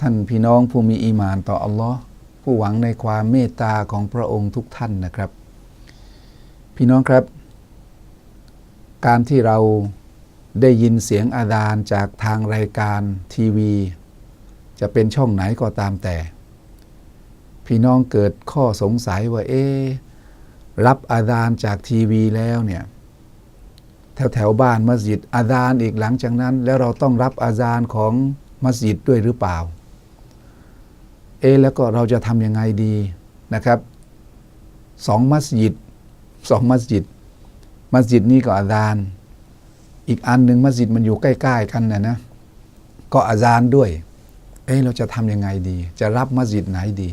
ท่านพี่น้องผู้มีอีมานต่ออัลลอฮ์ผู้หวังในความเมตตาของพระองค์ทุกท่านนะครับ พี่น้องครับ การที่เราได้ยินเสียงอาดานจากทางรายการทีวี จะเป็นช่องไหนก็ตามแต่ พี่น้องเกิดข้อสงสัยว่าเอ๊รับอาดานจากทีวีแล้วเนี่ยแถวแถวบ้านมัสยิดอาดานอีกหลังจากนั้น แล้วเราต้องรับอาดานของมัสยิดด้วยหรือเปล่า เอะแล้วก็เราจะทำยังไงดีนะครับสองมัสยิดสองมัสยิด มัสยิดนี้ก็อาซานอีกอันหนึ่งมัสยิดมันอยู่ใกล้ ๆ กันนะนะก็อาซานด้วย เอะเราจะทำยังไงดี จะรับมัสยิดไหนดี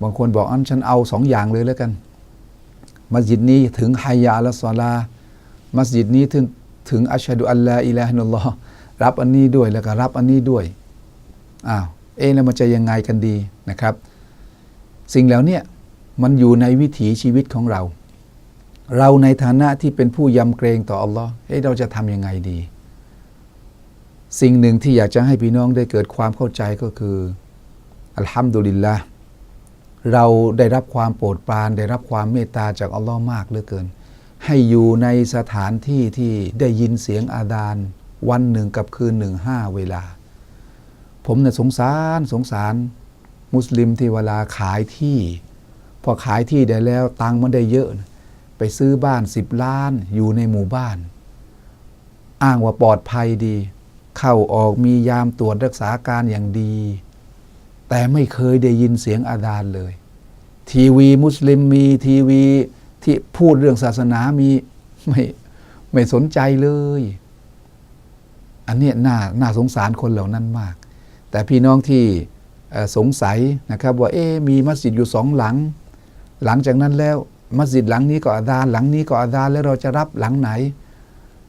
บางคนบอกอันฉันเอาสองอย่างเลยแล้วกัน มัสยิดนี้ถึงไฮยาละซอลา มัสยิดนี้ถึงถึงอัชฮะดุอัลลอฮ์อิลาฮินุลลอฮ์รับอันนี้ด้วยแล้วก็รับอันนี้ด้วยอ้าว เอ๊ะแล้วมันจะยังไงกันดีนะครับ สิ่งแล้วเนี่ยมันอยู่ในวิถีชีวิตของเรา เราในฐานะที่เป็นผู้ยำเกรงต่ออัลลอฮ์เอ๊ะเราจะทำยังไงดี สิ่งหนึ่งที่อยากจะให้พี่น้องได้เกิดความเข้าใจก็คืออัลฮัมดุลิลละเราได้รับความโปรดปราน ได้รับความเมตตาจากอัลลอฮ์มากเหลือเกิน ให้อยู่ในสถานที่ที่ได้ยินเสียงอาดาน วันหนึ่งกับคืนหนึ่งห้าเวลา ผมเนี่ยสงสารสงสาร มุสลิมที่เวลาขายที่ พอขายที่ได้แล้วตังค์มันได้เยอะ ไปซื้อบ้านสิบล้านอยู่ในหมู่บ้าน อ้างว่าปลอดภัยดี เข้าออกมียามตรวจรักษาการอย่างดี แต่ไม่เคยได้ยินเสียงอาดานเลย ทีวีมุสลิมมีทีวีที่พูดเรื่องศาสนามีไม่ไม่สนใจเลย อันนี้น่าน่าสงสารคนเหล่านั้นมาก แต่พี่น้องที่สงสัยนะครับว่าเอ๊มีมัสยิดอยู่สองหลัง หลังจากนั้นแล้วมัสยิดหลังนี้ก็อาดานหลังนี้ก็อาดานแล้วเราจะรับหลังไหน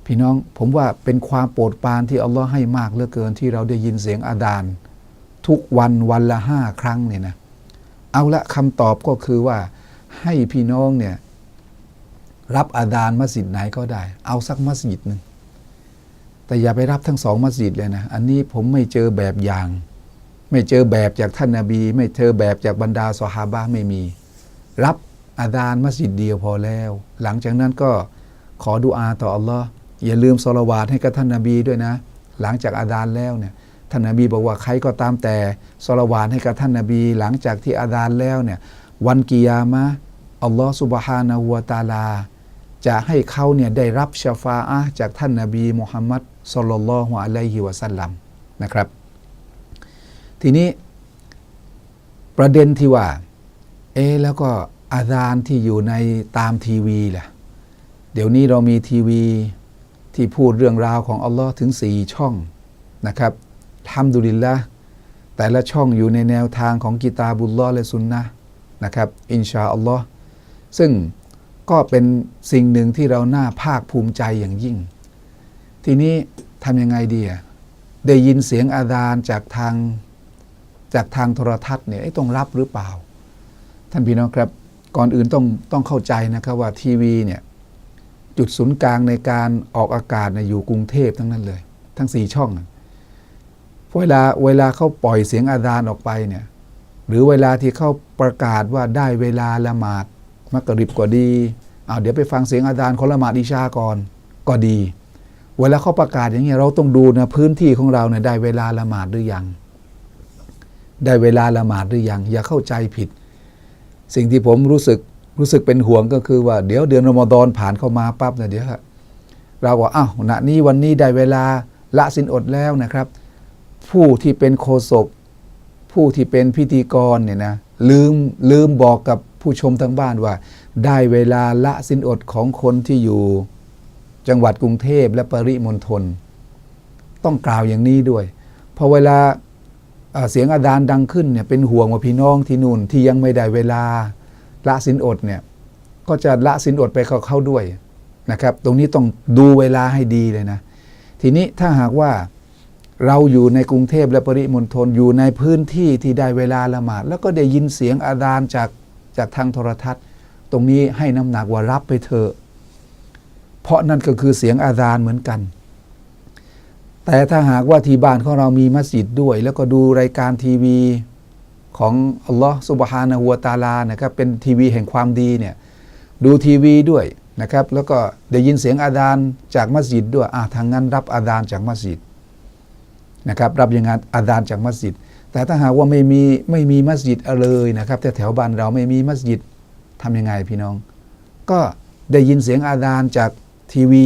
พี่น้องผมว่าเป็นความโปรดปรานที่อัลลอฮ์ให้มากเหลือเกินที่เราได้ยินเสียงอาดาน ทุกวันวันละห้าครั้งเนี่ยนะเอาละคำตอบก็คือว่าให้พี่น้องเนี่ยรับอาดานมัสยิดไหนก็ได้ เอาสักมัสยิดหนึ่ง แต่อย่าไปรับทั้งสองมัสยิดเลยนะ อันนี้ผมไม่เจอแบบอย่าง ไม่เจอแบบจากท่านนาบี ไม่เจอแบบจากบรรดาสหาบะไม่มี รับอาดานมัสยิดเดียวพอแล้ว หลังจากนั้นก็ขอดุอาต่ออัลลอฮ์อย่าลืมสละวาดให้กับท่านนาบีด้วยนะ หลังจากอาดานแล้วเนี่ยท่านนาบีบอกว่าใครก็ตามแต่สละวาดให้กับท่านนาบี หลังจากที่อาดานแล้วเนี่ยวันกิยามะอัลลอฮ์สุบฮานาหัวตาลา จะให้เขาเนี่ยได้รับชาฟาอะจากท่านนาบีมุฮัมมัด สลลัลลอฮุอะลัยฮิวะสัลลัมนะครับ ทีนี้ประเด็นที่ว่า เอ๊แล้วก็อาดานที่อยู่ในตามทีวีล่ะ เดี๋ยวนี้เรามีทีวีที่พูดเรื่องราวของอัลลอฮ์ถึงสี่ช่องนะครับทำดุลิลละแต่ละช่องอยู่ในแนวทางของกิตาบุลลอฮ์และสุนนะนะครับ อินชาอัลลอฮ์ซึ่งก็เป็นสิ่งหนึ่งที่เราน่าภาคภูมิใจอย่างยิ่ง ทีนี้ทำยังไงดีอะได้ยินเสียงอาดานจากทางจากทางโทรทัศน์เนี่ยต้องรับหรือเปล่า ท่านพี่น้องครับ ก่อนอื่นต้องต้องเข้าใจนะครับว่าทีวีเนี่ยจุดศูนย์กลางในการออกอากาศเนี่ยอยู่กรุงเทพทั้งนั้นเลย ทั้งสี่ช่อง เวลาเวลาเขาปล่อยเสียงอาดานออกไปเนี่ยหรือเวลาที่เขาประกาศว่าได้เวลาละหมาดมักริบก็ดีเอาเดี๋ยวไปฟังเสียงอาจารย์คนละหมาดอิชาก่อนก็ดี เวลาเขาประกาศอย่างเงี้ยเราต้องดูนะพื้นที่ของเราเนี่ยได้เวลาละหมาดหรือยัง ได้เวลาละหมาดหรือยัง อย่าเข้าใจผิด สิ่งที่ผมรู้สึกรู้สึกเป็นห่วงก็คือว่าเดี๋ยวเดือนรอมฎอนผ่านเข้ามาปั๊บเนี่ยเดี๋ยวเราบอกอ้าวณนี้วันนี้ได้เวลาละสินอดแล้วนะครับ ผู้ที่เป็นโคศก ผู้ที่เป็นพิธีกรเนี่ยนะลืมลืมบอกกับผู้ชมทั้งบ้านว่า ได้เวลาละสินอดของคนที่อยู่ จังหวัดกรุงเทพและปริมณฑลต้องกล่าวอย่างนี้ด้วย พอเวลาเสียงอาดานดังขึ้นเนี่ยเป็นห่วงว่าพี่น้องที่นู่นที่ยังไม่ได้เวลาละสินอดเนี่ยก็จะละสินอดไปเขาด้วยนะครับ ตรงนี้ต้องดูเวลาให้ดีเลยนะ ทีนี้ถ้าหากว่าเราอยู่ในกรุงเทพและปริมณฑลอยู่ในพื้นที่ที่ได้เวลาละหมาด แล้วก็ได้ยินเสียงอาดานจากจากทางโทรทัศน์ ตรงนี้ให้น้ำหนักว่ารับไปเถอะ เพราะนั่นก็คือเสียงอาดานเหมือนกัน แต่ถ้าหากว่าที่บ้านของเรามีมัสยิดด้วย แล้วก็ดูรายการทีวีของอัลลอฮ์สุบฮานะฮูวตาลานะครับเป็นทีวีแห่งความดีเนี่ยดูทีวีด้วยนะครับแล้วก็ได้ยินเสียงอาดานจากมัสยิดด้วยอะทางนั้นรับอาดานจากมัสยิดนะครับรับอย่างงานอาดานจากมัสยิด แต่ถ้าหากว่าไม่มีไม่มีมัสยิดเลยนะครับแต่แถวบ้านเราไม่มีมัสยิดทำยังไงพี่น้อง ก็ได้ยินเสียงอาดานจาก ทีวี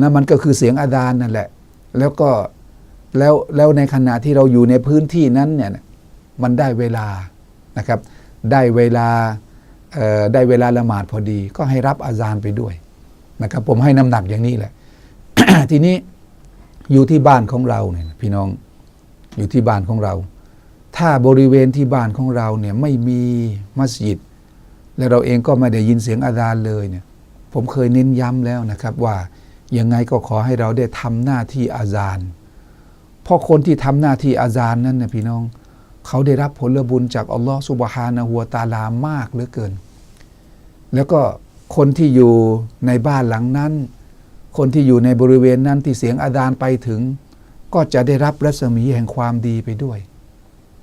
นั่นมันก็คือเสียงอาดานนั่นแหละ แล้วก็แล้วแล้วในขณะที่เราอยู่ในพื้นที่นั้นเนี่ยมันได้เวลานะครับ ได้เวลาได้เวลาละหมาดพอดี ก็ให้รับอาซานไปด้วยนะครับ ผมให้น้ำหนักอย่างนี้แหละ ทีนี้อยู่ที่บ้านของเราเนี่ยพี่น้องอยู่ที่บ้านของเรา ถ้าบริเวณที่บ้านของเราเนี่ยไม่มีมัสยิด และเราเองก็ไม่ได้ยินเสียงอาซานเลยเนี่ย ผมเคยเน้นย้ำแล้วนะครับว่ายังไงก็ขอให้เราได้ทำหน้าที่อาซานเพราะคนที่ทำหน้าที่อาซานนั้นนะพี่น้อง เขาได้รับผลบุญจากอัลลอฮฺสุบฮานะฮัวตาลามากเหลือเกิน แล้วก็คนที่อยู่ในบ้านหลังนั้น คนที่อยู่ในบริเวณนั้นที่เสียงอาดานไปถึง ก็จะได้รับรัศมีแห่งความดีไปด้วย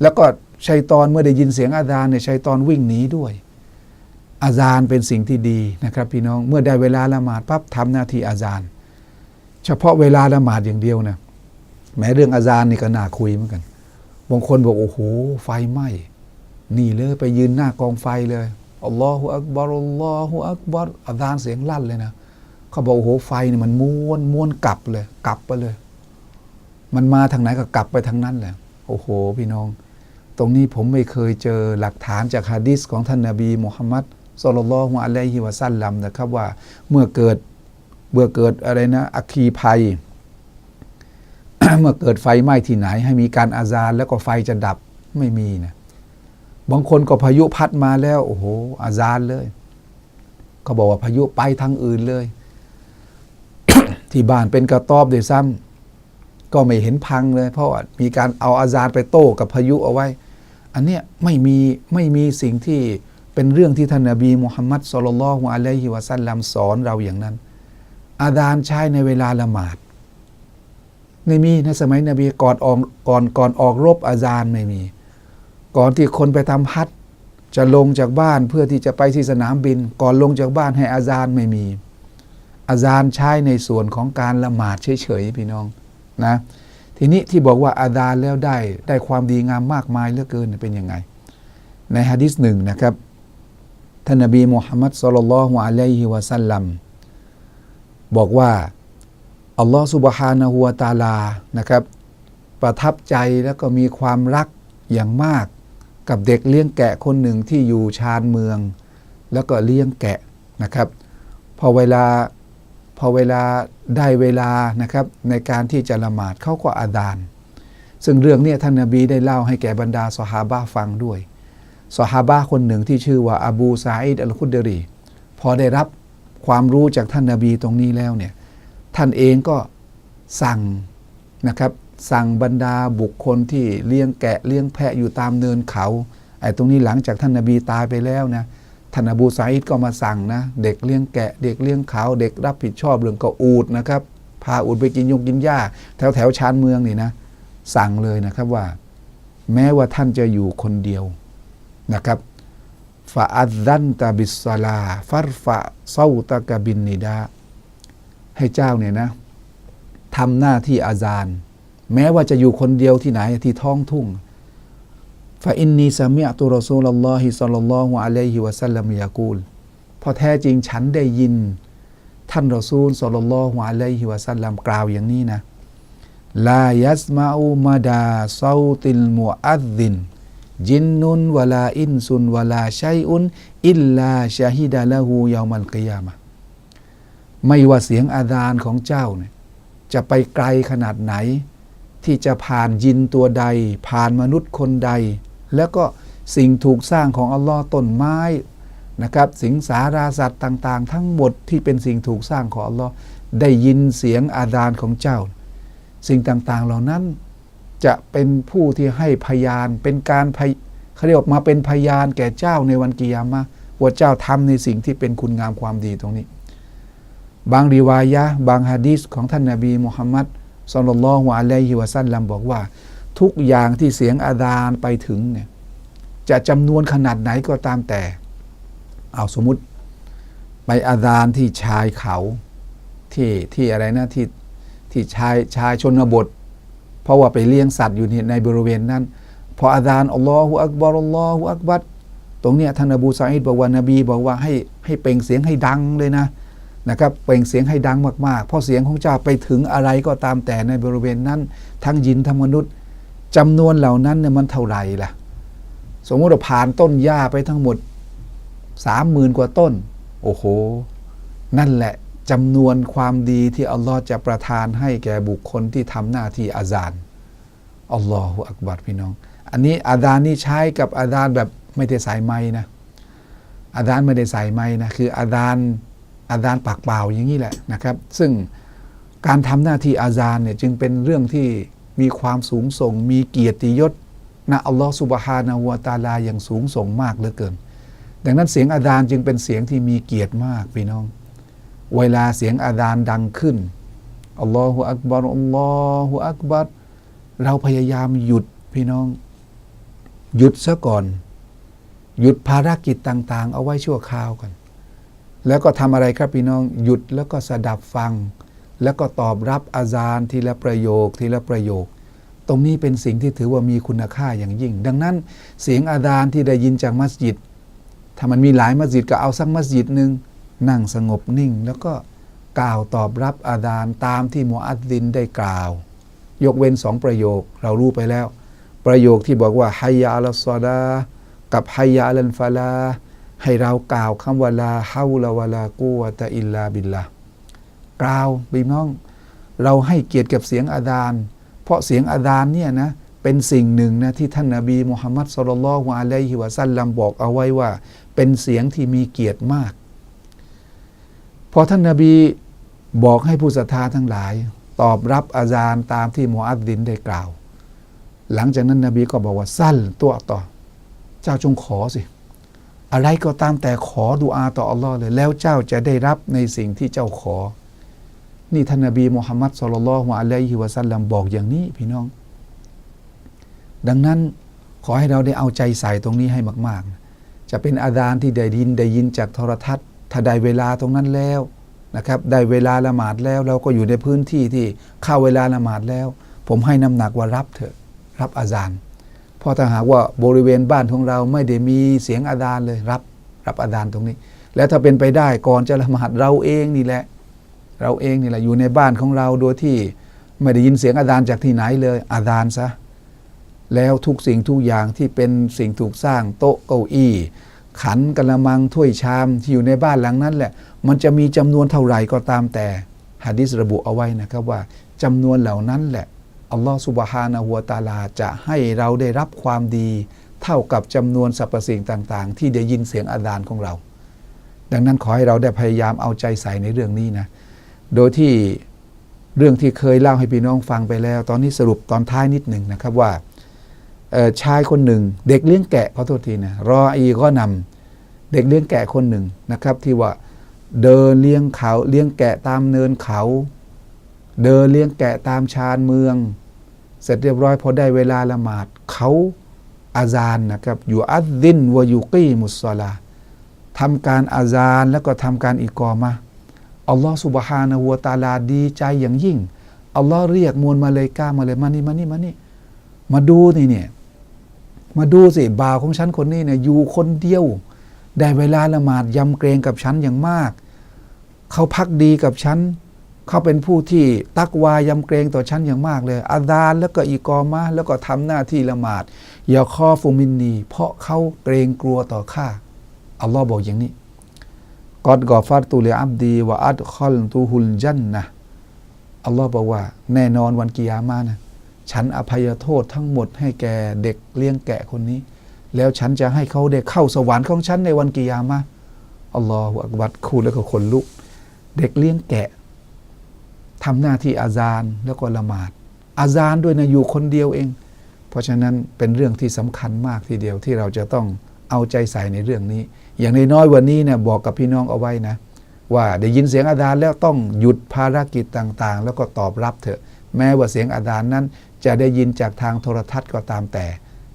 แล้วก็ชัยตอนเมื่อได้ยินเสียงอาดานเนี่ยชัยตอนวิ่งหนีด้วย อาซานเป็นสิ่งที่ดีนะครับพี่น้องเมื่อได้เวลาละหมาดปั๊บทำหน้าที่อาซานเฉพาะเวลาละหมาดอย่างเดียวนะแม้เรื่องอาซานนี่ก็น่าคุยเหมือนกันบางคนบอกโอ้โหไฟไหม้นี่เลยไปยืนหน้ากองไฟเลยอัลลอฮฺอักบารอัลลอฮฺอักบารอาซานเสียงลั่นเลยนะเขาบอกโอ้โหไฟนี่มันม้วนม้วนกลับเลย กลับไปเลย มันมาทางไหนก็กลับไปทางนั้นแหละโอ้โห พี่น้อง ตรงนี้ผมไม่เคยเจอหลักฐานจากฮะดิษของท่านนาบีมุฮัมมัด สุลลัลฮุอะลัยฮิวะซัลลัมนะครับว่าเมื่อเกิดเมื่อเกิดอะไรนะอัคคีภัย เมื่อเกิดไฟไหม้ที่ไหน ให้มีการอาซานแล้วก็ไฟจะดับไม่มีนะบางคนก็พายุพัดมาแล้วโอ้โหอาซานเลยเขาบอกว่าพายุไปทางอื่นเลย ที่บ้านเป็นกระตอบเดยวซ้ำก็ไม่เห็นพังเลย เพราะว่ามีการเอาอาซานไปโต้กับพายุเอาไว้ อันเนี้ยไม่มีไม่มีสิ่งที่ เป็นเรื่องที่ท่านนบีมุฮัมมัดสุลลัลฮุอะลัยฮิวะซัลลัมสอนเราอย่างนั้น อาดานใช้ในเวลาละหมาดไม่มีในสมัยนบีก่อนออกก่อนก่อนออกรบอาซานไม่มี ก่อนที่คนไปทำฮัจญ์จะลงจากบ้านเพื่อที่จะไปที่สนามบิน ก่อนลงจากบ้านให้อาซานไม่มี อาซานใช้ในส่วนของการละหมาดเฉยๆพี่น้องนะทีนี้ที่บอกว่าอาดานแล้วได้ได้ความดีงามมากมายเหลือเกินเป็นยังไง ในฮะดิษหนึ่งนะครับ ท่านนบีมุฮัมมัดสุลลัลฮุอะลัยฮิวะสัลลัมบอกว่าอัลลอฮ์สุบฮานะฮูวตาลานะครับ ประทับใจแล้วก็มีความรักอย่างมากกับเด็กเลี้ยงแกะคนหนึ่งที่อยู่ชานเมือง แล้วก็เลี้ยงแกะนะครับ พอเวลาพอเวลาได้เวลานะครับในการที่จะละหมาดเขาก็อาดาน ซึ่งเรื่องนี้ท่านนบีได้เล่าให้แก่บรรดาสหาบะฟังด้วย สหาบะคนหนึ่งที่ชื่อว่าอบูซาอิดอัลคุดเดรี พอได้รับความรู้จากท่านนาบีตรงนี้แล้วเนี่ยท่านเองก็สั่งนะครับสั่งบรรดาบุคคลที่เลี้ยงแกะเลี้ยงแพะอยู่ตามเนินเขาไอ้ตรงนี้หลังจากท่านนาบีตายไปแล้วนะท่านอบูซาอิดก็มาสั่งนะ เด็กเลี้ยงแกะ เด็กเลี้ยงเขาเด็กรับผิดชอบเรื่องก็อูดนะครับพาอูดไปกินยงกินหญ้า แถวแถวชานเมืองนี่นะ สั่งเลยนะครับว่า แม้ว่าท่านจะอยู่คนเดียว นะครับฟาอัดดันตาบิสซาลาฟัรฟะเซาตะกบินนิดา ให้เจ้าเนี่ยนะทำหน้าที่อาซานแม้ว่าจะอยู่คนเดียวที่ไหนที่ท้องทุ่งฟาอินนีสามีตุรอซูลลอฮิสัลลัลลอฮุอะลัยฮิวะสัลลัมยากูลพอแท้จริงฉันได้ยิน ท่านรอซูลสัลลัลลอฮุอะลัยฮิวะสัลลัมกล่าวอย่างนี้นะลายัสมาอูมาดาซาติลมุอัดดิน จินนุนวลาอินซุนวลาชัยอุนอิลลาชาฮิดาละหูยามัลกิยามะไม่ว่าเสียงอาดานของเจ้าเนี่ยจะไปไกลขนาดไหน ที่จะผ่านยินตัวใด ผ่านมนุษย์คนใด แล้วก็สิ่งถูกสร้างของอัลลอฮ์ต้นไม้นะครับสิงสาราสัตว์ต่าง ๆ ทั้งหมดที่เป็นสิ่งถูกสร้างของอัลลอฮ์ได้ยินเสียงอาดานของเจ้า สิ่งต่าง ๆ เหล่านั้น จะเป็นผู้ที่ให้พยาน เป็นการเขาเรียกมาเป็นพยานแก่เจ้าในวันกิยามะว่าเจ้าทำในสิ่งที่เป็นคุณงามความดีตรงนี้ บางรีวายะบางฮะดีษของท่านนาบีมุฮัมมัดสุลลัลฮุอะลัยฮิวะซัลลัมบอกว่า ทุกอย่างที่เสียงอาดานไปถึงเนี่ยจะจำนวนขนาดไหนก็ตามแต่ เอาสมมุติ ไปอาดานที่ชายเขาที่ที่อะไรนะที่ที่ชายชายชนบท เพราะว่าไปเลี้ยงสัตว์อยู่ในบริเวณนั้น พออาดานอัลลอฮฺอักบารอัลลอฮฺอักบัรตรงเนี้ยท่านอบูซาอิดบอกว่านบีบอกว่าให้ให้เปล่งเสียงให้ดังเลยนะนะครับเปล่งเสียงให้ดังมากๆ เพราะเสียงของเจ้าไปถึงอะไรก็ตามแต่ในบริเวณนั้น ทั้งยินทั้งมนุษย์จำนวนเหล่านั้นเนี่ยมันเท่าไหร่ล่ะ สมมติเราผ่านต้นหญ้าไปทั้งหมดสามหมื่นกว่าต้น โอ้โห นั่นแหละ จำนวนความดีที่อัลลอฮ์จะประทานให้แก่บุคคลที่ทำหน้าที่อาซานอัลลอฮฺอักบัรพี่น้อง อันนี้อาดานนี่ใช้กับอาดานแบบไม่ได้ใส่ไม้นะอาดานไม่ได้ใส่ไม้นะคืออาดานอาดานปากเปล่าอย่างนี้แหละนะครับ ซึ่งการทำหน้าที่อาซานเนี่ยจึงเป็นเรื่องที่มีความสูงส่ง มีเกียรติยศนะอัลลอฮฺสุบฮานะฮูวตาลาอย่างสูงส่งมากเหลือเกิน ดังนั้นเสียงอาดานจึงเป็นเสียงที่มีเกียรติมากพี่น้อง เวลาเสียงอาดานดังขึ้นอัลลอฮฺอักบารอัลลอฮฺอักบัรเราพยายามหยุดพี่น้อง หยุดซะก่อน หยุดภารกิจต่าง ๆ เอาไว้ชั่วคราวกัน แล้วก็ทำอะไรครับพี่น้อง หยุดแล้วก็สดับฟัง แล้วก็ตอบรับอาจารย์ทีละประโยคทีละประโยค ตรงนี้เป็นสิ่งที่ถือว่ามีคุณค่าอย่างยิ่ง ดังนั้นเสียงอาดานที่ได้ยินจากมัสยิด ถ้ามันมีหลายมัสยิดก็เอาสักมัสยิดหนึ่ง นั่งสงบนิ่งแล้วก็กล่าวตอบรับอาดานตามที่มูอัดดินได้กล่าว ยกเว้นสองประโยคเรารู้ไปแล้ว ประโยคที่บอกว่าฮัยาอัลซอดากับฮัยาอัลฟาลา ให้เรากล่าวคำว่าลาฮาวลาวลากูวตะอิลลาบิลลากล่าวบีน้อง เราให้เกียรติกับเสียงอาดาน เพราะเสียงอาดานเนี่ยนะเป็นสิ่งหนึ่งนะที่ท่านนาบีมุฮัมมัดสุลลัลฮวอะลัยฮิวะซัลลัมบอกเอาไว้ว่า เป็นเสียงที่มีเกียรติมาก พอท่านนาบีบอกให้ผู้ศรัทธาทั้งหลาย ตอบรับอาจารย์ตามที่มูอัดดินได้กล่าว หลังจากนั้นนบีก็บอกว่าสั้นตัวต่อ เจ้าจงขอสิ อะไรก็ตามแต่ขอดุอาต่ออัลลอฮ์เลย แล้วเจ้าจะได้รับในสิ่งที่เจ้าขอ นี่ท่านนบีมุฮัมมัดสุลลัลฮวอะลัยฮิวะซัลลัมบอกอย่างนี้พี่น้อง ดังนั้นขอให้เราได้เอาใจใส่ตรงนี้ให้มาก ๆ จะเป็นอาดานที่ได้ยินได้ยินจากโทรทัศน์ ถ้าได้เวลาตรงนั้นแล้วนะครับได้เวลาละหมาดแล้ว เราก็อยู่ในพื้นที่ที่เข้าเวลาละหมาดแล้ว ผมให้น้ำหนักว่ารับเถอะรับอาจารย์พราะถ้าหากว่าบริเวณบ้านของเราไม่ได้มีเสียงอาดานเลยรับรับอาดานตรงนี้ แล้วถ้าเป็นไปได้ก่อนจะละหมาดเราเองนี่แหละ เราเองนี่แหละอยู่ในบ้านของเราโดยที่ไม่ได้ยินเสียงอาดานจากที่ไหนเลยอาดานซะแล้วทุกสิ่งทุกอย่างที่เป็นสิ่งถูกสร้างโต๊ะเก้าอี้ ขันกระมังถ้วยชามที่อยู่ในบ้านหลังนั้นแหละ มันจะมีจำนวนเท่าไหร่ก็ตามแต่ฮะดิษระบุเอาไว้นะครับว่าจำนวนเหล่านั้นแหละอัลลอฮฺสุบฮานะฮัวตาลาจะให้เราได้รับความดี เท่ากับจำนวนสรรพสิ่งต่างๆ ที่ได้ยินเสียงอาดานของเรา ดังนั้นขอให้เราได้พยายามเอาใจใส่ในเรื่องนี้นะโดยที่เรื่องที่เคยเล่าให้พี่น้องฟังไปแล้ว ตอนนี้สรุปตอนท้ายนิดหนึ่งนะครับว่า ชายคนหนึ่ง เด็กเลี้ยงแกะขอโทษทีนะรออีก็นำเด็กเลี้ยงแกะคนหนึ่งนะครับ ที่ว่าเดินเลี้ยงเขาเลี้ยงแกะตามเนินเขา เดินเลี้ยงแกะตามชานเมือง เสร็จเรียบร้อยพอได้เวลาละหมาดเขาอาซานนะครับอยู่อัดดินวายุกีมุสลาทำการอาซานแล้วก็ทำการอิกอมาอัลลอฮฺสุบฮานะฮูวตาลาดีใจอย่างยิ่งอัลลอฮ์เรียกมวลมาเลยกามาเลยมานี่มานี่มานี่มาดูนี่เนี่ย มาดูสิบ่าวของฉันคนนี้เนี่ยอยู่คนเดียว ได้เวลาละหมาดยำเกรงกับฉันอย่างมาก เขาพักดีกับฉัน เขาเป็นผู้ที่ตักวายำเกรงต่อฉันอย่างมากเลยอาดานแล้วก็อีกอมาแล้วก็ทำหน้าที่ละหมาดอย่าคอฟูมินนีเพราะเขาเกรงกลัวต่อข้าอัลลอฮ์บอกอย่างนี้กอดกอฟัดตุเลอับดีวะอัดคอลตูฮุลจันนะอัลลอฮ์บอกว่า แน่นอนวันกิยามานะ ฉันอภัยโทษทั้งหมดให้แก่เด็กเลี้ยงแกะคนนี้ แล้วฉันจะให้เขาได้เข้าสวรรค์ของฉันในวันกิยามะอัลลอฮฺอักบัดคูแล้วก็คนลุก เด็กเลี้ยงแกะทำหน้าที่อาซานแล้วก็ละหมาด อาซานด้วยนะอยู่คนเดียวเอง เพราะฉะนั้นเป็นเรื่องที่สำคัญมากทีเดียวที่เราจะต้องเอาใจใส่ในเรื่องนี้ อย่างนน้อยวันนี้เนี่ยบอกกับพี่น้องเอาไว้นะ ว่าได้ยินเสียงอาดานแล้วต้องหยุดภารกิจต่างๆ แล้วก็ตอบรับเถอะ แม้ว่าเสียงอาดานนั้น จะได้ยินจากทางโทรทัศน์ก็ตามแต่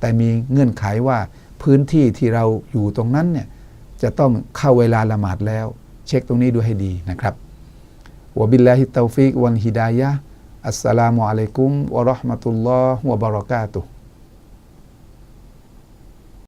แต่มีเงื่อนไขว่าพื้นที่ที่เราอยู่ตรงนั้นเนี่ยจะต้องเข้าเวลาละหมาดแล้ว เช็คตรงนี้ดูให้ดีนะครับวบิลลาฮิตตฟิกวันฮิดายะอัสสลามุอะลัยกุมวะราะห์มะตุลลอฮ์วะบะเราะกาตุฮ์